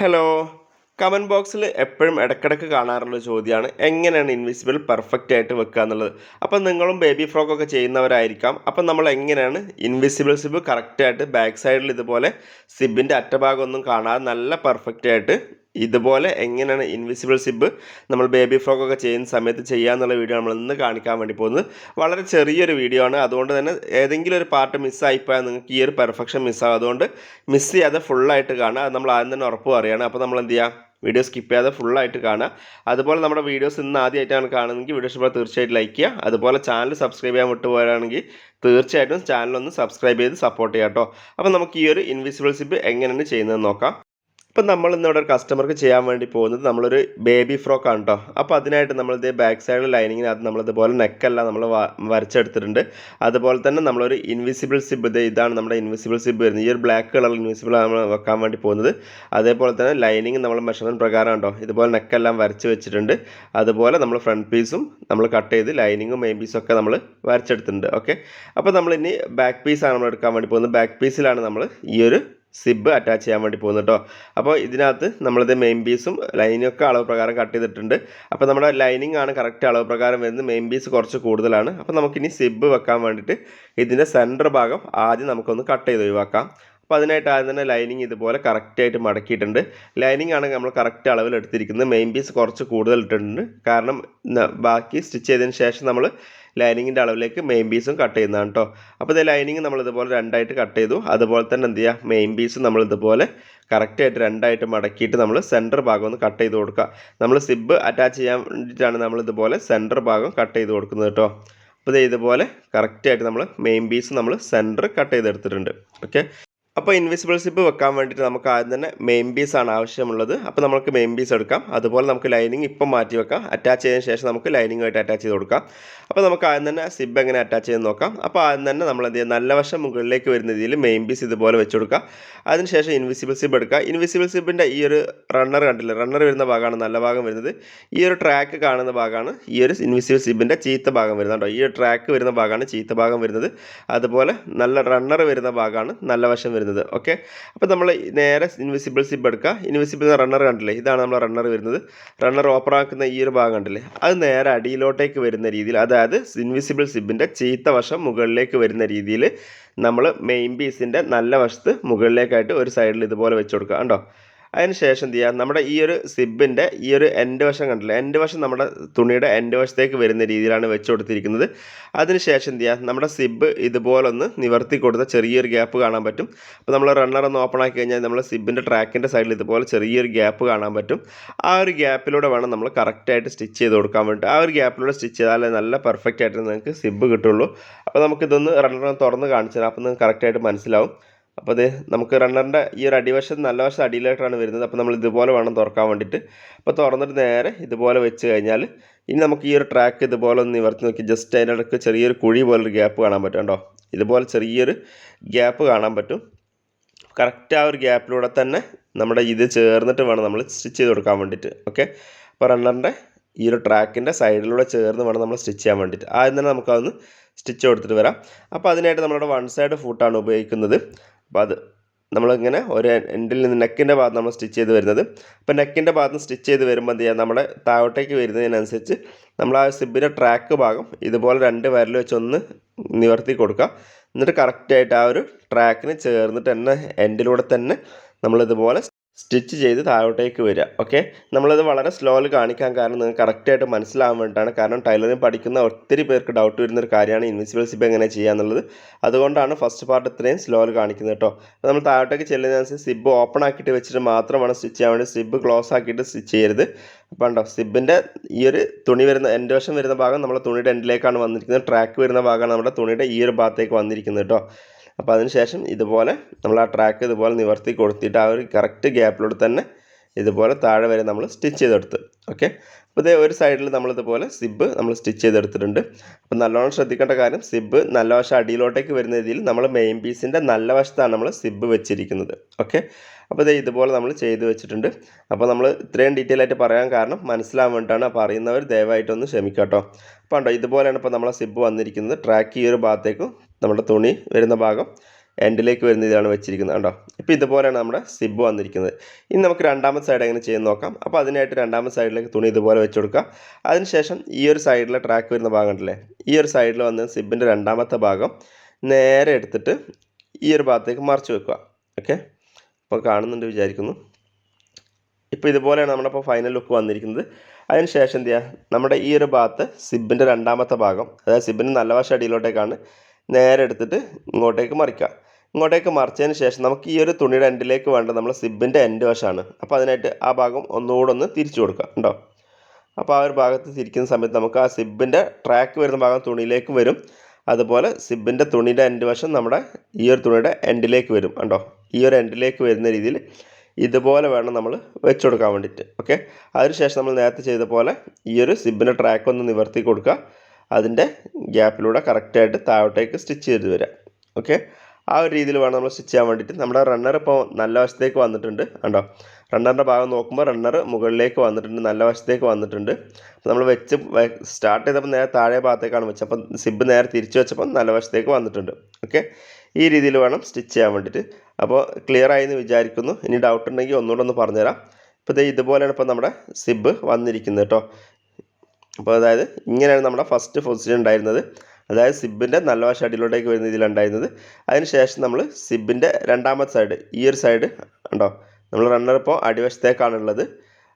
Hello comment ബോക്സിൽ എപ്പോഴും ഇടക്കിടക്ക് കാണാറുള്ള ചോദ്യമാണ് എങ്ങനെയാണ് ഇൻവിസിബിൾ പെർഫെക്റ്റ് ആയിട്ട് വെക്കുക എന്നുള്ളത്. അപ്പം നിങ്ങളും ബേബി ഫ്രോക്കൊക്കെ ചെയ്യുന്നവരായിരിക്കാം. അപ്പം നമ്മൾ എങ്ങനെയാണ് ഇൻവിസിബിൾ സിബ് കറക്റ്റായിട്ട് ബാക്ക് സൈഡിൽ ഇതുപോലെ സിബിന്റെ അറ്റഭാഗമൊന്നും കാണാതെ നല്ല പെർഫെക്റ്റ് ആയിട്ട് ഇതുപോലെ എങ്ങനെയാണ് ഇൻവിസിബിൾ സിബ് നമ്മൾ ബേബി ഫ്രോക്കൊക്കെ ചെയ്യുന്ന സമയത്ത് ചെയ്യാമെന്നുള്ള വീഡിയോ നമ്മൾ ഇന്ന് കാണിക്കാൻ വേണ്ടി പോകുന്നത്. വളരെ ചെറിയൊരു വീഡിയോ ആണ്. അതുകൊണ്ട് തന്നെ ഏതെങ്കിലും ഒരു പാർട്ട് മിസ്സായിപ്പോയാൽ നിങ്ങൾക്ക് ഈ ഒരു പെർഫെക്ഷൻ മിസ്സാകും അതുകൊണ്ട് മിസ് ചെയ്യാതെ ഫുള്ളായിട്ട് കാണുക. അത് നമ്മൾ ആദ്യം തന്നെ ഉറപ്പ് പറയുകയാണ്. അപ്പോൾ നമ്മൾ എന്ത് ചെയ്യുക? വീഡിയോ സ്കിപ്പ് ചെയ്യാതെ ഫുള്ളായിട്ട് കാണുക. അതുപോലെ നമ്മുടെ വീഡിയോസ് ഇന്ന് ആദ്യമായിട്ടാണ് കാണുന്നതെങ്കിൽ വീഡിയോ ഇഷ്ടപ്പെട്ടാൽ തീർച്ചയായിട്ടും ലൈക്ക് ചെയ്യുക. അതുപോലെ ചാനൽ സബ്സ്ക്രൈബ് ചെയ്യാൻ വിട്ടുപോയാണെങ്കിൽ തീർച്ചയായിട്ടും ചാനലൊന്ന് സബ്സ്ക്രൈബ് ചെയ്ത് സപ്പോർട്ട് ചെയ്യാം കേട്ടോ. അപ്പോൾ നമുക്ക് ഈ ഒരു ഇൻവിസിബിൾ സിബ് എങ്ങനെയാണ് ചെയ്യുന്നതെന്ന് നോക്കാം. ഇപ്പം നമ്മൾ ഇന്നിവിടെ ഒരു കസ്റ്റമർക്ക് ചെയ്യാൻ വേണ്ടി പോകുന്നത് നമ്മളൊരു ബേബി ഫ്രോക്ക് ആണ് കേട്ടോ അപ്പോൾ അതിനായിട്ട് നമ്മളിത് ബാക്ക് സൈഡ് ലൈനിങ്ങിന് അത് നമ്മളിതുപോലെ നെക്കെല്ലാം നമ്മൾ വരച്ചെടുത്തിട്ടുണ്ട്. അതുപോലെ തന്നെ നമ്മളൊരു ഇൻവിസിബിൾ സിബ് ഇത് ഇതാണ് നമ്മുടെ ഇൻവിസിബിൾ സിബ് വരുന്നത്. ഈ ഒരു ബ്ലാക്ക് കളർ ഇൻവിസിബിൾ നമ്മൾ വെക്കാൻ വേണ്ടി പോകുന്നത്. അതേപോലെ തന്നെ ലൈനിങ് നമ്മൾ മെഷർമെന്റ് പ്രകാരം ഉണ്ടോ ഇതുപോലെ നെക്കെല്ലാം വരച്ച് വെച്ചിട്ടുണ്ട്. അതുപോലെ നമ്മൾ ഫ്രണ്ട് പീസും നമ്മൾ കട്ട് ചെയ്ത് ലൈനിങ്ങും മെയിൻ പീസും ഒക്കെ നമ്മൾ വരച്ചെടുത്തിട്ടുണ്ട്. ഓക്കെ അപ്പോൾ നമ്മളിനി ബാക്ക് പീസാണ് നമ്മൾ എടുക്കാൻ വേണ്ടി പോകുന്നത്. ബാക്ക് പീസിലാണ് നമ്മൾ ഈ ഒരു സിബ് അറ്റാച്ച് ചെയ്യാൻ വേണ്ടി പോകുന്നു കേട്ടോ അപ്പോൾ ഇതിനകത്ത് നമ്മളിത് മെയിൻ പീസും ലൈനൊക്കെ അളവ് പ്രകാരം കട്ട് ചെയ്തിട്ടുണ്ട്. അപ്പോൾ നമ്മുടെ ലൈനിങ് ആണ് കറക്റ്റ് അളവ് പ്രകാരം വരുന്നത്. മെയിൻ പീസ് കുറച്ച് കൂടുതലാണ്. അപ്പോൾ നമുക്കിനി സിബ് വെക്കാൻ വേണ്ടിയിട്ട് ഇതിന്റെ സെന്റർ ഭാഗം ആദ്യം നമുക്കൊന്ന് കട്ട് ചെയ്ത് ഒഴിവാക്കാം. അപ്പോൾ അതിനായിട്ട് ആദ്യം തന്നെ ലൈനിങ് ഇതുപോലെ കറക്റ്റായിട്ട് മടക്കിയിട്ടുണ്ട്. ലൈനിങ് ആണ് നമ്മൾ കറക്റ്റ് അളവിൽ എടുത്തിരിക്കുന്നത്. മെയിൻ പീസ് കുറച്ച് കൂടുതൽ ഇട്ടിട്ടുണ്ട്. കാരണം ബാക്കി സ്റ്റിച്ച് ചെയ്തതിന് ശേഷം നമ്മൾ ലൈനിങ്ങിന്റെ അളവിലേക്ക് മെയിൻ പീസും കട്ട് ചെയ്യുന്നതാണ് കേട്ടോ അപ്പോൾ ഇത് ലൈനിങ് നമ്മളിതുപോലെ രണ്ടായിട്ട് കട്ട് ചെയ്തു. അതുപോലെ തന്നെ എന്ത് ചെയ്യുക? മെയിൻ പീസ് നമ്മളിതുപോലെ കറക്റ്റായിട്ട് രണ്ടായിട്ട് മടക്കിയിട്ട് നമ്മൾ സെന്റർ ഭാഗം ഒന്ന് കട്ട് ചെയ്ത് കൊടുക്കുക. നമ്മൾ സിബ് അറ്റാച്ച് ചെയ്യാൻ വേണ്ടിയിട്ടാണ് നമ്മളിതുപോലെ സെന്റർ ഭാഗം കട്ട് ചെയ്ത് കൊടുക്കുന്നത് കേട്ടോ അപ്പോൾ ഇതേ ഇതുപോലെ കറക്റ്റായിട്ട് നമ്മൾ മെയിൻ പീസ് നമ്മൾ സെന്റർ കട്ട് ചെയ്തെടുത്തിട്ടുണ്ട്. ഓക്കെ അപ്പോൾ ഇൻവിസിബിൾ സിപ്പ് വെക്കാൻ വേണ്ടിയിട്ട് നമുക്ക് ആദ്യം തന്നെ മെയിൻ പീസ് ആണ് ആവശ്യമുള്ളത്. അപ്പോൾ നമുക്ക് മെയിൻ പീസ് എടുക്കാം. അതുപോലെ നമുക്ക് ലൈനിങ് ഇപ്പം മാറ്റി വെക്കാം. അറ്റാച്ച് ചെയ്തതിന് ശേഷം നമുക്ക് ലൈനിങ്ങുമായിട്ട് അറ്റാച്ച് ചെയ്ത് കൊടുക്കാം. അപ്പോൾ നമുക്ക് ആദ്യം തന്നെ സിബ് എങ്ങനെ അറ്റാച്ച് ചെയ്ത് നോക്കാം. അപ്പോൾ ആദ്യം തന്നെ നമ്മൾ എന്ത് ചെയ്യുക? നല്ല വശം മുകളിലേക്ക് വരുന്ന രീതിയിൽ മെയിൻ പീസ് ഇതുപോലെ വെച്ച് കൊടുക്കുക. അതിനുശേഷം ഇൻവിസിബിൾ സിബ് എടുക്കുക. ഇൻവിസിബിൾ സിബിന്റെ ഈ ഒരു റണ്ണർ കണ്ടില്ല? റണ്ണർ വരുന്ന ഭാഗമാണ് നല്ല ഭാഗം വരുന്നത്. ഈ ഒരു ട്രാക്ക് കാണുന്ന ഭാഗമാണ് ഈ ഒരു ഇൻവിസിബിൾ സിബിന്റെ ചീത്ത ഭാഗം വരുന്നത് കേട്ടോ. ഈ ഒരു ട്രാക്ക് വരുന്ന ഭാഗമാണ് ചീത്ത ഭാഗം വരുന്നത്. അതുപോലെ നല്ല റണ്ണർ വരുന്ന ഭാഗമാണ് നല്ല വശം വരുന്നത്. ഓക്കെ അപ്പോൾ നമ്മൾ നേരെ ഇൻവിസിബിൾ സിബ് എടുക്കുക. ഇൻവിസിബിൾ റണ്ണർ കണ്ടില്ലേ? ഇതാണ് നമ്മൾ റണ്ണർ വരുന്നത്. റണ്ണർ ഓപ്പൺ ആക്കുന്ന ഈ ഒരു ഭാഗം കണ്ടില്ലേ? അത് നേരെ അടിയിലോട്ടേക്ക് വരുന്ന രീതിയിൽ അതായത് ഇൻവിസിബിൾ സിബിന്റെ ചീത്ത വശം മുകളിലേക്ക് വരുന്ന രീതിയിൽ നമ്മൾ മെയിൻ പീസിന്റെ നല്ല വശത്ത് മുകളിലേക്കായിട്ട് ഒരു സൈഡിൽ ഇതുപോലെ വെച്ച് കൊടുക്കുക. കണ്ടോ? അതിന് ശേഷം എന്ത് ചെയ്യുക? നമ്മുടെ ഈ ഒരു സിബിന്റെ ഈ ഒരു എൻഡ് വശം കണ്ടില്ലേ? എൻഡ് വശം നമ്മുടെ തുണിയുടെ എൻഡ് വശത്തേക്ക് വരുന്ന രീതിയിലാണ് വെച്ച് കൊടുത്തിരിക്കുന്നത്. അതിന് ശേഷം എന്ത് ചെയ്യുക? നമ്മുടെ സിബ് ഇതുപോലൊന്ന് നിവർത്തി കൊടുത്ത ചെറിയൊരു ഗ്യാപ്പ് കാണാൻ പറ്റും. അപ്പോൾ നമ്മൾ റണ്ണർ ഒന്ന് ഓപ്പൺ ആക്കി കഴിഞ്ഞാൽ നമ്മൾ സിബിന്റെ ട്രാക്കിന്റെ സൈഡിൽ ഇതുപോലെ ചെറിയൊരു ഗ്യാപ്പ് കാണാൻ പറ്റും. ആ ഒരു ഗ്യാപ്പിലൂടെ വേണം നമ്മൾ കറക്റ്റായിട്ട് സ്റ്റിച്ച് ചെയ്ത് കൊടുക്കാൻ വേണ്ടി ആ ഒരു ഗ്യാപ്പിലൂടെ സ്റ്റിച്ച് ചെയ്താലേ നല്ല പെർഫെക്റ്റ് ആയിട്ട് നിങ്ങൾക്ക് സിബ് കിട്ടുള്ളൂ. അപ്പോൾ നമുക്കിതൊന്ന് റണ്ണർ തുറന്ന് കാണിച്ചു തരാം. അപ്പോൾ നിങ്ങൾക്ക് കറക്റ്റായിട്ട് മനസ്സിലാവും. അപ്പോൾ അത് നമുക്ക് റണ്ണറിന്റെ ഈ ഒരു അടിവശം നല്ല വശം അടിയിലായിട്ടാണ് വരുന്നത്. അപ്പോൾ നമ്മൾ ഇതുപോലെ വേണം തുറക്കാൻ വേണ്ടിയിട്ട്. അപ്പോൾ തുറന്നിട്ട് നേരെ ഇതുപോലെ വെച്ച് കഴിഞ്ഞാൽ ഇനി നമുക്ക് ഈ ഒരു ട്രാക്ക് ഇതുപോലെ ഒന്ന് നിവർത്തി നോക്കി. ജസ്റ്റ് അതിന്റെ ഇടയ്ക്ക് ചെറിയൊരു കുഴി പോലൊരു ഗ്യാപ്പ് കാണാൻ പറ്റും കേട്ടോ ഇതുപോലെ ചെറിയൊരു ഗ്യാപ്പ് കാണാൻ പറ്റും. കറക്റ്റ് ആ ഒരു ഗ്യാപ്പിലൂടെ തന്നെ നമ്മുടെ ഇത് ചേർന്നിട്ട് വേണം നമ്മൾ സ്റ്റിച്ച് ചെയ്ത് കൊടുക്കാൻ വേണ്ടിയിട്ട്. ഓക്കെ അപ്പോൾ റണ്ണറിന്റെ ഈ ഒരു ട്രാക്കിന്റെ സൈഡിലൂടെ ചേർന്ന് വേണം നമ്മൾ സ്റ്റിച്ച് ചെയ്യാൻ വേണ്ടിയിട്ട്. ആദ്യം തന്നെ നമുക്കതൊന്ന് സ്റ്റിച്ച് കൊടുത്തിട്ട് വരാം. അപ്പോൾ അതിനായിട്ട് നമ്മളുടെ വൺ സൈഡ് ഫുട്ടാണ് ഉപയോഗിക്കുന്നത്. അപ്പോൾ അത് നമ്മളിങ്ങനെ ഒരു എൻഡിൽ നിന്ന് നെക്കിന്റെ ഭാഗത്ത് നമ്മൾ സ്റ്റിച്ച് ചെയ്ത് വരുന്നത്. അപ്പോൾ നെക്കിന്റെ ഭാഗത്ത് സ്റ്റിച്ച് ചെയ്ത് വരുമ്പോൾ എന്ത് ചെയ്യുക നമ്മുടെ താഴോട്ടേക്ക് വരുന്നതിനനുസരിച്ച് നമ്മൾ ആ സിബിന്റെ ട്രാക്ക് ഭാഗം ഇതുപോലെ രണ്ട് വിരൽ വെച്ചൊന്ന് നിവർത്തി കൊടുക്കുക. എന്നിട്ട് കറക്റ്റായിട്ട് ആ ഒരു ട്രാക്കിന് ചേർന്നിട്ട് തന്നെ എൻഡിലൂടെ തന്നെ നമ്മളിതുപോലെ സ്റ്റിച്ച് ചെയ്ത് താഴോട്ടേക്ക് വരിക. ഓക്കെ? നമ്മളത് വളരെ സ്ലോയിൽ കാണിക്കാൻ കാരണം നിങ്ങൾക്ക് കറക്റ്റായിട്ട് മനസ്സിലാവാൻ വേണ്ടിയിട്ടാണ്. കാരണം ടൈലറിങ് പഠിക്കുന്ന ഒത്തിരി പേർക്ക് ഡൗട്ട് വരുന്നൊരു കാര്യമാണ് ഇൻവിസിബിൾ സിപ്പ് എങ്ങനെ ചെയ്യാന്നുള്ളത് അതുകൊണ്ടാണ് ഫസ്റ്റ് പാർട്ട് ഇത്രയും സ്ലോയിൽ കാണിക്കുന്നത് കേട്ടോ. നമ്മൾ താഴോട്ടേക്ക് ചെല്ലുന്നതനുസരിച്ച് സിബ് ഓപ്പൺ ആക്കിയിട്ട് വെച്ചിട്ട് മാത്രമാണ് സ്റ്റിച്ച് ചെയ്യാൻ വേണ്ടി സിബ് ക്ലോസ് ആക്കിയിട്ട് സ്റ്റിച്ച് ചെയ്യരുത്. അപ്പോൾ ഉണ്ടോ സിബിന്റെ ഈ ഒരു തുണി വരുന്ന എന്റെ വശം വരുന്ന ഭാഗം നമ്മുടെ തുണിയുടെ എൻഡിലേക്കാണ് വന്നിരിക്കുന്നത്. ട്രാക്ക് വരുന്ന ഭാഗമാണ് നമ്മുടെ തുണിയുടെ ഈ ഒരു ഭാഗത്തേക്ക് വന്നിരിക്കുന്നത് കേട്ടോ. അപ്പോൾ അതിനുശേഷം ഇതുപോലെ നമ്മൾ ആ ട്രാക്ക് ഇതുപോലെ നിവർത്തി കൊടുത്തിട്ട് ആ ഒരു കറക്റ്റ് ഗ്യാപ്പിലൂടെ തന്നെ ഇതുപോലെ താഴെ വരെ നമ്മൾ സ്റ്റിച്ച് ചെയ്തെടുത്ത്. ഓക്കെ അപ്പോൾ ഇതേ ഒരു സൈഡിൽ നമ്മളിതുപോലെ സിബ് നമ്മൾ സ്റ്റിച്ച് ചെയ്തെടുത്തിട്ടുണ്ട്. അപ്പോൾ നല്ലോണം ശ്രദ്ധിക്കേണ്ട കാര്യം സിബ് നല്ല വശം അടിയിലോട്ടേക്ക് വരുന്ന രീതിയിൽ നമ്മൾ മെയിൻ പീസിന്റെ നല്ല വശത്താണ് നമ്മൾ സിബ് വെച്ചിരിക്കുന്നത്. ഓക്കെ അപ്പോൾ ഇതേ ഇതുപോലെ നമ്മൾ ചെയ്ത് വെച്ചിട്ടുണ്ട്. അപ്പോൾ നമ്മൾ ഇത്രയും ഡീറ്റെയിൽ ആയിട്ട് പറയാൻ കാരണം മനസ്സിലാവാൻ വേണ്ടിയിട്ടാണ് അപ്പോൾ അറിയുന്നവർ ദയവായിട്ടൊന്ന് ക്ഷമിക്കാം കേട്ടോ അപ്പോൾ ഉണ്ടോ ഇതുപോലെയാണ് ഇപ്പോൾ നമ്മളെ സിബ് വന്നിരിക്കുന്നത്. ട്രാക്ക് ഈ ഒരു ഭാഗത്തേക്കും നമ്മുടെ തുണി വരുന്ന ഭാഗം എൻഡിലേക്ക് വരുന്ന ഇതാണ് വെച്ചിരിക്കുന്നത് കണ്ടോ? ഇപ്പോൾ ഇതുപോലെയാണ് നമ്മുടെ സിബ് വന്നിരിക്കുന്നത്. ഇനി നമുക്ക് രണ്ടാമത്തെ സൈഡ് എങ്ങനെ ചെയ്യുന്ന നോക്കാം. അപ്പോൾ അതിനായിട്ട് രണ്ടാമത്തെ സൈഡിലേക്ക് തുണി ഇതുപോലെ വെച്ച് കൊടുക്കുക. അതിനുശേഷം ഈ ഒരു സൈഡിലെ ട്രാക്ക് വരുന്ന ഭാഗം ഉണ്ടല്ലേ? ഈ ഒരു സൈഡിൽ വന്ന് സിബിന്റെ രണ്ടാമത്തെ ഭാഗം നേരെ എടുത്തിട്ട് ഈ ഒരു ഭാഗത്തേക്ക് മറിച്ച് വെക്കുക. ഓക്കെ? അപ്പോൾ കാണുന്നുണ്ട് വിചാരിക്കുന്നു. ഇപ്പോൾ ഇതുപോലെയാണ് നമ്മുടെ ഇപ്പോൾ ഫൈനൽ ലുക്ക് വന്നിരിക്കുന്നത്. അതിന് ശേഷം എന്ത് ചെയ്യുക? നമ്മുടെ ഈ ഒരു ഭാഗത്ത് സിബിന്റെ രണ്ടാമത്തെ ഭാഗം അതായത് സിബിന്റെ നല്ല വശം അടിയിലോട്ടേക്കാണ് നേരെ എടുത്തിട്ട് ഇങ്ങോട്ടേക്ക് മറിക്കുക. ഇങ്ങോട്ടേക്ക് മറിച്ചതിന് ശേഷം നമുക്ക് ഈ ഒരു തുണിയുടെ എൻഡിലേക്ക് വേണ്ട നമ്മൾ സിബിന്റെ എൻഡ് വശമാണ്. അപ്പോൾ അതിനായിട്ട് ആ ഭാഗം ഒന്നുകൂടെ ഒന്ന് തിരിച്ചു കൊടുക്കുക ഉണ്ടോ അപ്പോൾ ആ ഒരു ഭാഗത്ത് തിരിക്കുന്ന സമയത്ത് നമുക്ക് ആ സിബിന്റെ ട്രാക്ക് വരുന്ന ഭാഗം തുണിയിലേക്ക് വരും. അതുപോലെ സിബിന്റെ തുണിയുടെ എൻഡ് വശം നമ്മുടെ ഈ ഒരു തുണിയുടെ എൻഡിലേക്ക് വരും കണ്ടോ ഈ ഒരു എൻഡിലേക്ക് വരുന്ന രീതിയിൽ ഇതുപോലെ വേണം നമ്മൾ വെച്ച് കൊടുക്കാൻ വേണ്ടിയിട്ട്. ഓക്കെ അതിനുശേഷം നമ്മൾ നേരത്തെ ചെയ്ത പോലെ ഈ ഒരു സിബിന്റെ ട്രാക്ക് ഒന്ന് നിവർത്തി കൊടുക്കുക. അതിന്റെ ഗ്യാപ്പിലൂടെ കറക്റ്റായിട്ട് താഴോട്ടേക്ക് സ്റ്റിച്ച് ചെയ്ത് വരാം. ഓക്കെ? ആ ഒരു രീതിയിൽ വേണം നമ്മൾ സ്റ്റിച്ച് ചെയ്യാൻ വേണ്ടിയിട്ട്. നമ്മുടെ റണ്ണർ ഇപ്പോൾ നല്ല വശത്തേക്ക് വന്നിട്ടുണ്ട്. കണ്ടോ? റണ്ണറിന്റെ ഭാഗം നോക്കുമ്പോൾ റണ്ണർ മുകളിലേക്ക് വന്നിട്ടുണ്ട് നല്ല വശത്തേക്ക് വന്നിട്ടുണ്ട്. നമ്മൾ വെച്ച് സ്റ്റാർട്ട് ചെയ്തപ്പോൾ നേരെ താഴെ ഭാഗത്തേക്കാണ് വെച്ചത്. അപ്പം സിബ് നേരെ തിരിച്ച് വെച്ചപ്പോൾ നല്ല വശത്തേക്ക് വന്നിട്ടുണ്ട്. ഓക്കെ? ഈ രീതിയിൽ വേണം സ്റ്റിച്ച് ചെയ്യാൻ വേണ്ടിയിട്ട്. അപ്പോൾ ക്ലിയർ ആയി എന്ന് വിചാരിക്കുന്നു. ഇനി ഡൗട്ട് ഉണ്ടെങ്കിൽ ഒന്നുകൂടെ ഒന്ന് പറഞ്ഞുതരാം. ഇപ്പോൾ ഇതേ ഇതുപോലെയാണ് ഇപ്പോൾ നമ്മുടെ സിബ് വന്നിരിക്കുന്നത് കേട്ടോ. അപ്പോൾ അതായത് ഇങ്ങനെയാണ് നമ്മുടെ ഫസ്റ്റ് പൊസിഷൻ ഉണ്ടായിരുന്നത്. അതായത് സിബിന്റെ നല്ല വശം അടിയിലോട്ടേക്ക് വരുന്ന ഇതിലുണ്ടായിരുന്നത് അതിനുശേഷം നമ്മൾ സിബിന്റെ രണ്ടാമത്തെ സൈഡ് ഈ ഒരു സൈഡ് ഉണ്ടോ? നമ്മൾ റണ്ണർ ഇപ്പോൾ അടിവശത്തേക്കാണുള്ളത്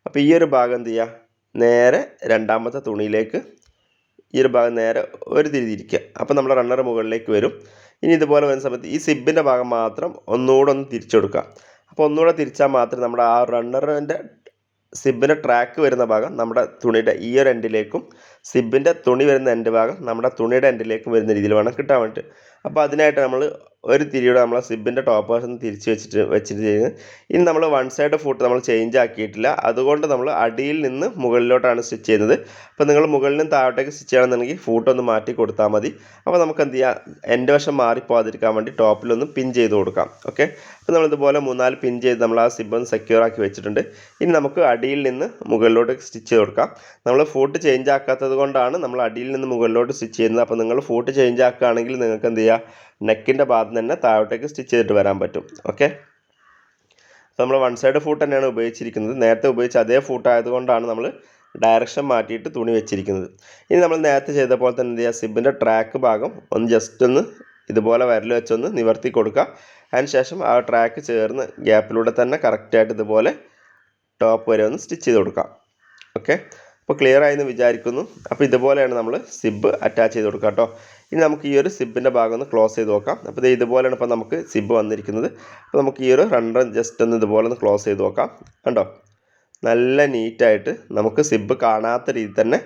അപ്പോൾ ഈ ഒരു ഭാഗം എന്ത് ചെയ്യുക? നേരെ രണ്ടാമത്തെ തുണിയിലേക്ക് ഈ ഒരു ഭാഗം നേരെ ഒരു തിരിതിരിക്കുക അപ്പോൾ നമ്മുടെ റണ്ണർ മുകളിലേക്ക് വരും. ഇനി ഇതുപോലെ വരുന്ന സമയത്ത് ഈ സിബിന്റെ ഭാഗം മാത്രം ഒന്നുകൂടെ ഒന്ന് തിരിച്ചു കൊടുക്കുക. അപ്പോൾ ഒന്നുകൂടെ തിരിച്ചാൽ മാത്രം നമ്മുടെ ആ റണ്ണറിന്റെ സിബിന്റെ ട്രാക്ക് വരുന്ന ഭാഗം നമ്മുടെ തുണിയുടെ ഈ ഒരു എൻഡിലേക്കും സിബിന്റെ തുണി വരുന്ന എൻഡ് ഭാഗം നമ്മുടെ തുണിയുടെ എൻഡിലേക്കും വരുന്ന രീതിയിൽ വേണം കിട്ടാൻ വേണ്ടിയിട്ട്. അപ്പോൾ അതിനായിട്ട് നമ്മൾ ഒരു തിരിയുടെ നമ്മൾ സിബിന്റെ ടോപ്പ് വശം തിരിച്ച് വെച്ചിട്ട് വെച്ചിട്ട് ഇനി നമ്മൾ വൺ സൈഡ് ഫുട്ട് നമ്മൾ ചേഞ്ച് ആക്കിയിട്ടില്ല. അതുകൊണ്ട് നമ്മൾ അടിയിൽ നിന്ന് മുകളിലോട്ടാണ് സ്റ്റിച്ച് ചെയ്യുന്നത്. അപ്പോൾ നിങ്ങൾ മുകളിൽ നിന്ന് താഴോട്ടേക്ക് സ്റ്റിച്ച് ചെയ്യണമെന്നുണ്ടെങ്കിൽ ഫൂട്ട് ഒന്ന് മാറ്റി കൊടുത്താൽ മതി. അപ്പോൾ നമുക്ക് എന്ത് ചെയ്യാം? എന്റെ വശം മാറിപ്പോകാതിരിക്കാൻ വേണ്ടി ടോപ്പിലൊന്ന് പിൻ ചെയ്ത് കൊടുക്കാം. ഓക്കെ അപ്പോൾ നമ്മളിതുപോലെ മൂന്നാൽ പിൻ ചെയ്ത് നമ്മൾ ആ സിബ് ഒന്ന് സെക്യൂർ ആക്കി വെച്ചിട്ടുണ്ട്. ഇനി നമുക്ക് അടിയിൽ നിന്ന് മുകളിലോട്ട് സ്റ്റിച്ച് ചെയ്ത് കൊടുക്കാം. നമ്മൾ ഫൂട്ട് ചേഞ്ച് ആക്കാത്തത് കൊണ്ടാണ് നമ്മൾ അടിയിൽ നിന്ന് മുകളിലോട്ട് സ്റ്റിച്ച് ചെയ്യുന്നത്. അപ്പോൾ നിങ്ങൾ ഫൂട്ട് ചേഞ്ച് ആക്കുകയാണെങ്കിൽ നിങ്ങൾക്ക് എന്ത് ചെയ്യുക നെക്കിന്റെ ഭാഗത്ത് തന്നെ താഴോട്ടേക്ക് സ്റ്റിച്ച് ചെയ്തിട്ട് വരാൻ പറ്റും. ഓക്കെ അപ്പോൾ നമ്മൾ വൺ സൈഡ് ഫൂട്ട് തന്നെയാണ് ഉപയോഗിച്ചിരിക്കുന്നത്. നേരത്തെ ഉപയോഗിച്ച അതേ ഫൂട്ട് ആയതുകൊണ്ടാണ് നമ്മൾ ഡയറക്ഷൻ മാറ്റിയിട്ട് തുണി വെച്ചിരിക്കുന്നത്. ഇനി നമ്മൾ നേരത്തെ ചെയ്ത പോലെ തന്നെ എന്ത് ചെയ്യുക സിബിന്റെ ട്രാക്ക് ഭാഗം ഒന്ന് ജസ്റ്റ് ഒന്ന് ഇതുപോലെ വരൽ വെച്ചൊന്ന് നിവർത്തി കൊടുക്കുക അതിന് ശേഷം ആ ട്രാക്ക് ചേർന്ന് ഗ്യാപ്പിലൂടെ തന്നെ കറക്റ്റായിട്ട് ഇതുപോലെ ടോപ്പ് വരെ ഒന്ന് സ്റ്റിച്ച് ചെയ്ത് കൊടുക്കാം. ഓക്കെ അപ്പോൾ ക്ലിയർ ആയി എന്ന് വിചാരിക്കുന്നു. അപ്പോൾ ഇതുപോലെയാണ് നമ്മൾ സിബ് അറ്റാച്ച് ചെയ്ത് കൊടുക്കുക കേട്ടോ ഇനി നമുക്ക് ഈ ഒരു സിബിന്റെ ഭാഗം ഒന്ന് ക്ലോസ് ചെയ്ത് നോക്കാം. അപ്പോൾ ഇത് ഇതുപോലെയാണ് ഇപ്പോൾ നമുക്ക് സിബ് വന്നിരിക്കുന്നത്. അപ്പോൾ നമുക്ക് ഈ ഒരു റണ്ണർ ജസ്റ്റ് ഒന്ന് ഇതുപോലെ ഒന്ന് ക്ലോസ് ചെയ്ത് നോക്കാം. കണ്ടോ? നല്ല നീറ്റായിട്ട് നമുക്ക് സിബ് കാണാത്ത രീതിയിൽ തന്നെ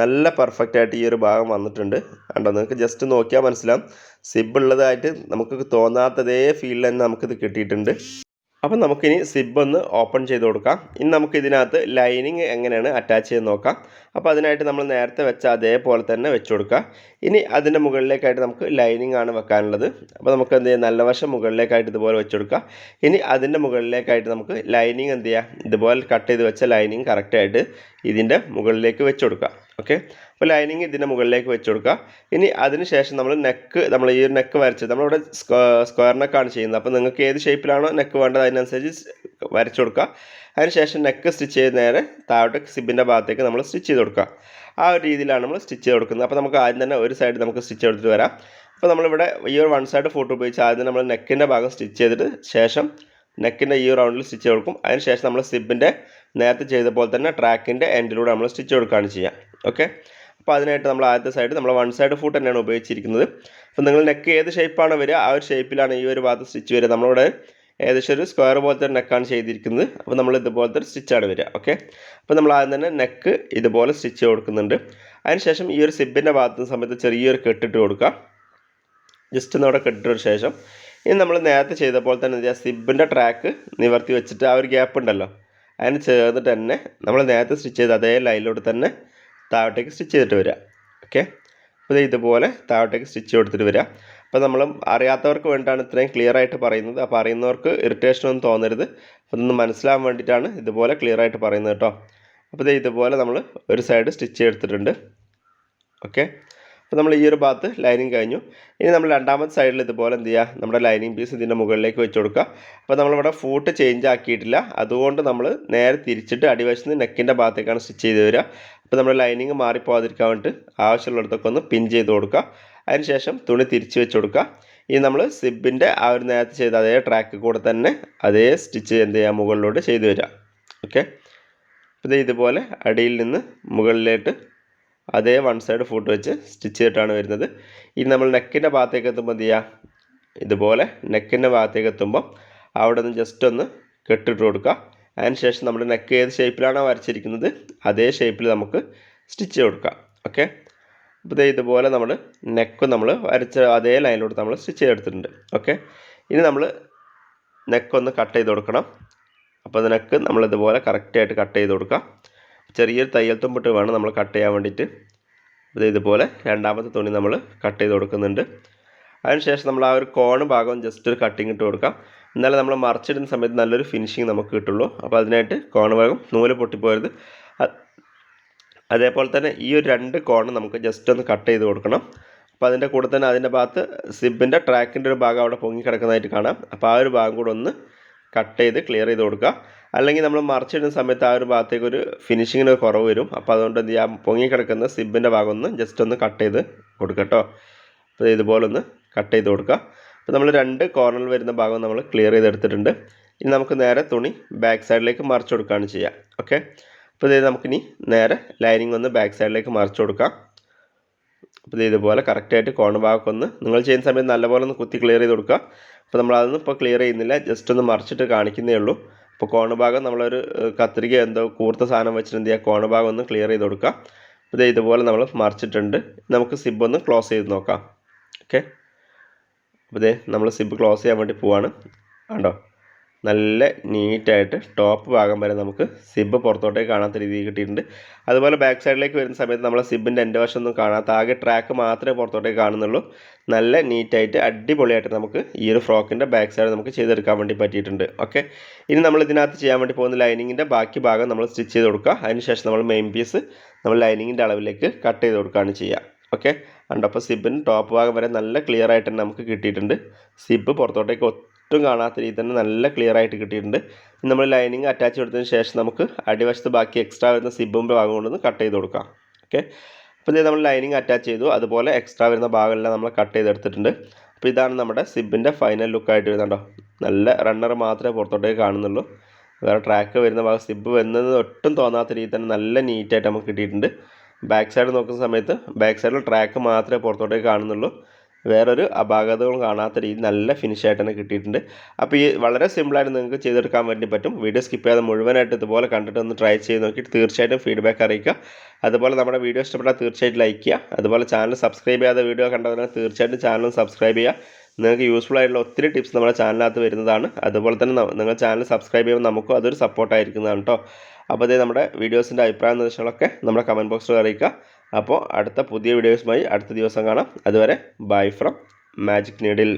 നല്ല പെർഫെക്റ്റ് ആയിട്ട് ഈ ഒരു ഭാഗം വന്നിട്ടുണ്ട്. കണ്ടോ? നിങ്ങൾക്ക് ജസ്റ്റ് നോക്കിയാൽ മനസ്സിലാവും. സിബ് ഉള്ളതായിട്ട് നമുക്ക് തോന്നാത്തതേ ഫീൽഡ് തന്നെ നമുക്കിത് കിട്ടിയിട്ടുണ്ട്. അപ്പം നമുക്കിനി സിബ് ഒന്ന് ഓപ്പൺ ചെയ്ത് കൊടുക്കാം. ഇനി നമുക്ക് ഇതിനകത്ത് ലൈനിങ് എങ്ങനെയാണ് അറ്റാച്ച് ചെയ്ത് നോക്കാം. അപ്പോൾ അതിനായിട്ട് നമ്മൾ നേരത്തെ വെച്ച അതേപോലെ തന്നെ വെച്ച് കൊടുക്കുക. ഇനി അതിന്റെ മുകളിലേക്കായിട്ട് നമുക്ക് ലൈനിങ് ആണ് വെക്കാനുള്ളത്. അപ്പോൾ നമുക്ക് എന്ത് ചെയ്യാം? നല്ല വശം മുകളിലേക്കായിട്ട് ഇതുപോലെ വെച്ച് കൊടുക്കുക. ഇനി അതിന്റെ മുകളിലേക്കായിട്ട് നമുക്ക് ലൈനിങ് എന്ത് ചെയ്യുക ഇതുപോലെ കട്ട് ചെയ്ത് വെച്ച ലൈനിങ് കറക്റ്റായിട്ട് ഇതിന്റെ മുകളിലേക്ക് വെച്ച് കൊടുക്കുക. ഓക്കെ അപ്പോൾ ലൈനിങ് ഇതിന്റെ മുകളിലേക്ക് വെച്ച് കൊടുക്കുക. ഇനി അതിനുശേഷം നമ്മൾ നെക്ക് നമ്മൾ ഈ ഒരു നെക്ക് വരച്ചത് നമ്മളിവിടെ സ്ക്വയർ നെക്കാണ് ചെയ്യുന്നത്. അപ്പോൾ നിങ്ങൾക്ക് ഏത് ഷേപ്പിലാണോ നെക്ക് വേണ്ടത് അതിനനുസരിച്ച് വരച്ച് കൊടുക്കുക. അതിനുശേഷം നെക്ക് സ്റ്റിച്ച് ചെയ്ത് നേരെ താഴോട്ട് സിബിന്റെ ഭാഗത്തേക്ക് നമ്മൾ സ്റ്റിച്ച് ചെയ്ത് കൊടുക്കുക. ആ ഒരു രീതിയിലാണ് നമ്മൾ സ്റ്റിച്ച് ചെയ്ത് കൊടുക്കുന്നത്. അപ്പോൾ നമുക്ക് ആദ്യം തന്നെ ഒരു സൈഡ് നമുക്ക് സ്റ്റിച്ച് എടുത്തിട്ട് വരാം. അപ്പോൾ നമ്മളിവിടെ ഈ ഒരു വൺ സൈഡ് ഫോട്ടോ ഉപയോഗിച്ച് ആദ്യം നമ്മൾ നെക്കിന്റെ ഭാഗം സ്റ്റിച്ച് ചെയ്തിട്ട് ശേഷം നെക്കിന്റെ ഈ റൗണ്ടിൽ സ്റ്റിച്ച് കൊടുക്കും. അതിനുശേഷം നമ്മൾ സിബിന്റെ നേരത്തെ ചെയ്ത പോലെ തന്നെ ട്രാക്കിന്റെ എൻഡിലൂടെ നമ്മൾ സ്റ്റിച്ച് കൊടുക്കുകയാണ് ചെയ്യുക. ഓക്കെ അപ്പോൾ അതിനായിട്ട് നമ്മൾ ആദ്യത്തെ സൈഡ് നമ്മൾ വൺ സൈഡ് ഫൂട്ട് തന്നെയാണ് ഉപയോഗിച്ചിരിക്കുന്നത്. അപ്പോൾ നിങ്ങൾ നെക്ക് ഏത് ഷേപ്പാണ് വരിക ആ ഒരു ഷേപ്പിലാണ് ഈ ഒരു ഭാഗത്ത് സ്റ്റിച്ച് വരിക. നമ്മളിവിടെ ഏകദേശം ഒരു സ്ക്വയർ പോലത്തെ ഒരു നെക്കാണ് ചെയ്തിരിക്കുന്നത്. അപ്പോൾ നമ്മൾ ഇതുപോലത്തെ ഒരു സ്റ്റിച്ചാണ് വരിക ഓക്കെ അപ്പോൾ നമ്മൾ ആദ്യം തന്നെ നെക്ക് ഇതുപോലെ സ്റ്റിച്ച് കൊടുക്കുന്നുണ്ട്. അതിനുശേഷം ഈ ഒരു സിബിന്റെ ഭാഗത്തുന്ന സമയത്ത് ചെറിയൊരു കെട്ടിട്ട് കൊടുക്കുക. ജസ്റ്റ് ഒന്ന് അവിടെ കെട്ടിട്ടൊരു ശേഷം ഇനി നമ്മൾ നേരത്തെ ചെയ്ത പോലെ തന്നെ സിബിന്റെ ട്രാക്ക് നിവർത്തി വെച്ചിട്ട് ആ ഒരു ഗ്യാപ്പ് ഉണ്ടല്ലോ അതിന് ചേർന്നിട്ട് തന്നെ നമ്മൾ നേരത്തെ സ്റ്റിച്ച് ചെയ്ത അതേ ലൈനിലൂടെ തന്നെ താഴോട്ടേക്ക് സ്റ്റിച്ച് ചെയ്തിട്ട് വരിക. ഓക്കെ അപ്പോൾ ഇത് ഇതുപോലെ താഴോട്ടേക്ക് സ്റ്റിച്ച് കൊടുത്തിട്ട് വരിക. അപ്പോൾ നമ്മൾ അറിയാത്തവർക്ക് വേണ്ടിയിട്ടാണ് ഇത്രയും ക്ലിയർ ആയിട്ട് പറയുന്നത്. അപ്പോൾ അറിയുന്നവർക്ക് ഇറിറ്റേഷൻ ഒന്നും തോന്നരുത്. അപ്പോൾ ഇതൊന്ന് മനസ്സിലാവാൻ വേണ്ടിയിട്ടാണ് ഇതുപോലെ ക്ലിയർ ആയിട്ട് പറയുന്നത് കേട്ടോ. അപ്പോൾ ഇത് ഇതുപോലെ നമ്മൾ ഒരു സൈഡ് സ്റ്റിച്ച് എടുത്തിട്ടുണ്ട് ഓക്കെ അപ്പോൾ നമ്മൾ ഈ ഒരു ഭാഗത്ത് ലൈനിങ് കഴിഞ്ഞു. ഇനി നമ്മൾ രണ്ടാമത്തെ സൈഡിൽ ഇതുപോലെ എന്ത് ചെയ്യുക? നമ്മുടെ ലൈനിങ് പീസ് ഇതിന്റെ മുകളിലേക്ക് വെച്ച് കൊടുക്കുക. അപ്പോൾ നമ്മളിവിടെ ഫൂട്ട് ചേഞ്ച് ആക്കിയിട്ടില്ല. അതുകൊണ്ട് നമ്മൾ നേരെ തിരിച്ചിട്ട് അടിവശത്ത് നെക്കിന്റെ ഭാഗത്തേക്കാണ് സ്റ്റിച്ച് ചെയ്ത് വരിക. അപ്പോൾ നമ്മൾ ലൈനിങ് മാറിപ്പോകാതിരിക്കാൻ വേണ്ടിയിട്ട് ആവശ്യമുള്ളിടത്തൊക്കെ ഒന്ന് പിൻ ചെയ്ത് കൊടുക്കുക. അതിനുശേഷം തുണി തിരിച്ച് വെച്ച് കൊടുക്കുക. ഇനി നമ്മൾ സിബിന്റെ ആ ഒരു നേരത്തെ ചെയ്ത അതേ ട്രാക്ക് കൂടെ തന്നെ അതേ സ്റ്റിച്ച് എന്ത് ചെയ്യുക? മുകളിലോട്ട് ചെയ്തു വരിക. ഓക്കെ അപ്പോൾ ഇതുപോലെ അടിയിൽ നിന്ന് മുകളിലേക്ക് അതേ വൺ സൈഡ് ഫുട്ട് വെച്ച് സ്റ്റിച്ച് ചെയ്തിട്ടാണ് വരുന്നത്. ഇനി നമ്മൾ നെക്കിന്റെ ഭാഗത്തേക്ക് എത്തുമ്പോൾ എന്ത് ചെയ്യുക ഇതുപോലെ നെക്കിന്റെ ഭാഗത്തേക്ക് എത്തുമ്പോൾ അവിടെ നിന്ന് ജസ്റ്റ് ഒന്ന് കെട്ടിട്ട് കൊടുക്കുക. അതിനുശേഷം നമ്മുടെ നെക്ക് ഏത് ഷേപ്പിലാണോ വരച്ചിരിക്കുന്നത് അതേ ഷേപ്പിൽ നമുക്ക് സ്റ്റിച്ച് കൊടുക്കാം. ഓക്കെ അപ്പോൾ ഇതുപോലെ നമ്മൾ നെക്ക് നമ്മൾ വരച്ച അതേ ലൈനിലോട്ട് നമ്മൾ സ്റ്റിച്ച് ചെയ്തെടുത്തിട്ടുണ്ട്. ഓക്കെ ഇനി നമ്മൾ നെക്ക് ഒന്ന് കട്ട് ചെയ്ത് കൊടുക്കണം. അപ്പോൾ നെക്ക് നമ്മൾ ഇതുപോലെ കറക്റ്റായിട്ട് കട്ട് ചെയ്ത് കൊടുക്കാം ചെറിയൊരു തയ്യൽ തുമ്പിട്ട് വേണം നമ്മൾ കട്ട് ചെയ്യാൻ വേണ്ടിയിട്ട്. ഇത് ഇതുപോലെ രണ്ടാമത്തെ തുണി നമ്മൾ കട്ട് ചെയ്ത് കൊടുക്കുന്നുണ്ട്. അതിനുശേഷം നമ്മൾ ആ ഒരു കോണ് ഭാഗം ജസ്റ്റ് ഒരു കട്ടിങ് ഇട്ട് കൊടുക്കാം. എന്നാലേ നമ്മൾ മറിച്ചിടുന്ന സമയത്ത് നല്ലൊരു ഫിനിഷിങ് നമുക്ക് കിട്ടുള്ളൂ. അപ്പോൾ അതിനായിട്ട് കോണ് ഭാഗം നൂൽ പൊട്ടിപ്പോരുത് അ- അതേപോലെ തന്നെ ഈ ഒരു രണ്ട് കോണ് നമുക്ക് ജസ്റ്റ് ഒന്ന് കട്ട് ചെയ്ത് കൊടുക്കണം. അപ്പോൾ അതിന്റെ കൂടെ തന്നെ അതിന്റെ ഭാഗത്ത് സിബിന്റെ ട്രാക്കിന്റെ ഒരു ഭാഗം അവിടെ പൊങ്ങി കിടക്കുന്നതായിട്ട് കാണാം. അപ്പോൾ ആ ഒരു ഭാഗം കൂടെ ഒന്ന് കട്ട് ചെയ്ത് ക്ലിയർ ചെയ്ത് കൊടുക്കുക. അല്ലെങ്കിൽ നമ്മൾ മറിച്ചിടുന്ന സമയത്ത് ആ ഒരു ഭാഗത്തേക്ക് ഒരു ഫിനിഷിങ്ങിന് കുറവ് വരും. അപ്പോൾ അതുകൊണ്ട് എന്ത് ചെയ്യാം? പൊങ്ങി കിടക്കുന്ന സിബിന്റെ ഭാഗം ഒന്ന് ജസ്റ്റ് ഒന്ന് കട്ട് ചെയ്ത് കൊടുക്കുക കേട്ടോ. അപ്പോൾ ഇതുപോലെ ഒന്ന് കട്ട് ചെയ്ത് കൊടുക്കുക അപ്പോൾ നമ്മൾ രണ്ട് കോർണറിൽ വരുന്ന ഭാഗം നമ്മൾ ക്ലിയർ ചെയ്തെടുത്തിട്ടുണ്ട്. ഇനി നമുക്ക് നേരെ തുണി ബാക്ക് സൈഡിലേക്ക് മറിച്ച് കൊടുക്കുകയാണ് ചെയ്യുക ഓക്കെ അപ്പോൾ ഇത് നമുക്കിനി നേരെ ലൈനിങ് ഒന്ന് ബാക്ക് സൈഡിലേക്ക് മറിച്ച് കൊടുക്കാം. അപ്പോൾ ഇതുപോലെ കറക്റ്റായിട്ട് കോർണർ ഭാഗമൊക്കെ ഒന്ന് നിങ്ങൾ ചെയ്യുന്ന സമയത്ത് നല്ലപോലെ ഒന്ന് കുത്തി ക്ലിയർ ചെയ്ത് കൊടുക്കുക. അപ്പോൾ നമ്മളതൊന്നും ഇപ്പോൾ ക്ലിയർ ചെയ്യുന്നില്ല. ജസ്റ്റ് ഒന്ന് മറിച്ചിട്ട് കാണിക്കുന്നേ ഉള്ളൂ. അപ്പോൾ കോണ് ഭാഗം നമ്മളൊരു കത്രിക എന്തോ കൂർത്ത സാധനം വെച്ചിട്ട് എന്ത് ചെയ്യുക കോണ് ഭാഗം ഒന്ന് ക്ലിയർ ചെയ്ത് കൊടുക്കുക ഇത് ഇതുപോലെ നമ്മൾ മറിച്ചിട്ടുണ്ട്. നമുക്ക് സിബ് ഒന്ന് ക്ലോസ് ചെയ്ത് നോക്കാം. ഓക്കെ അപ്പോൾ ഇതേ നമ്മൾ സിബ് ക്ലോസ് ചെയ്യാൻ വേണ്ടി പോവാണ്. കണ്ടോ? നല്ല നീറ്റായിട്ട് ടോപ്പ് ഭാഗം വരെ നമുക്ക് സിബ് പുറത്തോട്ടേക്ക് കാണാത്ത രീതിയിൽ കിട്ടിയിട്ടുണ്ട്. അതുപോലെ ബാക്ക് സൈഡിലേക്ക് വരുന്ന സമയത്ത് നമ്മളെ സിബിന്റെ എന്റെ വശം ഒന്നും കാണാത്ത ആകെ ട്രാക്ക് മാത്രമേ പുറത്തോട്ടേക്ക് കാണുന്നുള്ളൂ. നല്ല നീറ്റായിട്ട് അടിപൊളിയായിട്ട് നമുക്ക് ഈ ഒരു ഫ്രോക്കിന്റെ ബാക്ക് സൈഡ് നമുക്ക് ചെയ്തെടുക്കാൻ വേണ്ടി പറ്റിയിട്ടുണ്ട്. ഓക്കെ ഇനി നമ്മൾ ഇതിനകത്ത് ചെയ്യാൻ വേണ്ടി പോകുന്ന ലൈനിങ്ങിന്റെ ബാക്കി ഭാഗം നമ്മൾ സ്റ്റിച്ച് ചെയ്ത് കൊടുക്കുക. അതിനുശേഷം നമ്മൾ മെയിൻ പീസ് നമ്മൾ ലൈനിങ്ങിന്റെ അളവിലേക്ക് കട്ട് ചെയ്ത് കൊടുക്കുകയാണ് ചെയ്യുക. ഓക്കെ അപ്പോൾ സിബിന് ടോപ്പ് ഭാഗം വരെ നല്ല ക്ലിയർ ആയിട്ട് നമുക്ക് കിട്ടിയിട്ടുണ്ട്. സിബ് പുറത്തോട്ടേക്ക് ഒട്ടും കാണാത്ത രീതി തന്നെ നല്ല ക്ലിയർ ആയിട്ട് കിട്ടിയിട്ടുണ്ട്. നമ്മൾ ലൈനിങ് അറ്റാച്ച് കൊടുത്തതിന് ശേഷം നമുക്ക് അടിവശത്ത് ബാക്കി എക്സ്ട്രാ വരുന്ന സിബും ഭാഗം കൊണ്ടൊന്ന് കട്ട് ചെയ്ത് കൊടുക്കാം. ഓക്കെ അപ്പോൾ ഇത് നമ്മൾ ലൈനിങ് അറ്റാച്ച് ചെയ്തു. അതുപോലെ എക്സ്ട്രാ വരുന്ന ഭാഗമെല്ലാം നമ്മൾ കട്ട് ചെയ്തെടുത്തിട്ടുണ്ട്. അപ്പോൾ ഇതാണ് നമ്മുടെ സിബിന്റെ ഫൈനൽ ലുക്കായിട്ട് വരുന്നുണ്ടോ നല്ല റണ്ണർ മാത്രമേ പുറത്തോട്ടേക്ക് കാണുന്നുള്ളൂ. വേറെ ട്രാക്ക് വരുന്ന ഭാഗം സിബ് വരുന്നത് ഒട്ടും തോന്നാത്ത രീതിയിൽ തന്നെ നല്ല നീറ്റായിട്ട് നമുക്ക് കിട്ടിയിട്ടുണ്ട്. ബാക്ക് സൈഡ് നോക്കുന്ന സമയത്ത് ബാക്ക് സൈഡിൽ ട്രാക്ക് മാത്രമേ പുറത്തോട്ടേക്ക് കാണുന്നുള്ളൂ. വേറൊരു അപാകതകളും കാണാത്ത രീതിയിൽ നല്ല ഫിനിഷ് ആയിട്ട് തന്നെ കിട്ടിയിട്ടുണ്ട്. അപ്പോൾ ഈ വളരെ സിമ്പിളായിട്ട് നിങ്ങൾക്ക് ചെയ്തെടുക്കാൻ വേണ്ടി പറ്റും. വീഡിയോ സ്കിപ്പ് ചെയ്യാതെ മുഴുവനായിട്ട് ഇതുപോലെ കണ്ടിട്ട് ഒന്ന് ട്രൈ ചെയ്ത് നോക്കിയിട്ട് തീർച്ചയായിട്ടും ഫീഡ്ബാക്ക് അറിയിക്കുക. അതുപോലെ നമ്മുടെ വീഡിയോ ഇഷ്ടപ്പെട്ടാൽ തീർച്ചയായിട്ടും ലൈക്ക് ചെയ്യുക. അതുപോലെ ചാനൽ സബ്സ്ക്രൈബ് ചെയ്യാതെ വീഡിയോ കണ്ടതിനാൽ തീർച്ചയായിട്ടും ചാനൽ സബ്സ്ക്രൈബ് ചെയ്യുക. നിങ്ങൾക്ക് യൂസ്ഫുൾ ആയിട്ടുള്ള ഒത്തിരി ടിപ്സ് നമ്മുടെ ചാനലിനകത്ത് വരുന്നതാണ്. അതുപോലെ തന്നെ നിങ്ങൾ ചാനൽ സബ്സ്ക്രൈബ് ചെയ്യുമ്പോൾ നമുക്കും അതൊരു സപ്പോർട്ടായിരിക്കുന്നതാണ് കേട്ടോ അപ്പോൾ അതേ നമ്മുടെ വീഡിയോസിന്റെ അഭിപ്രായ നിർദ്ദേശങ്ങളൊക്കെ നമ്മുടെ കമന്റ് ബോക്സിൽ അറിയിക്കുക. അപ്പോൾ അടുത്ത പുതിയ വീഡിയോസുമായി അടുത്ത ദിവസം കാണാം. അതുവരെ ബൈ ഫ്രം മാജിക് നീഡിൽ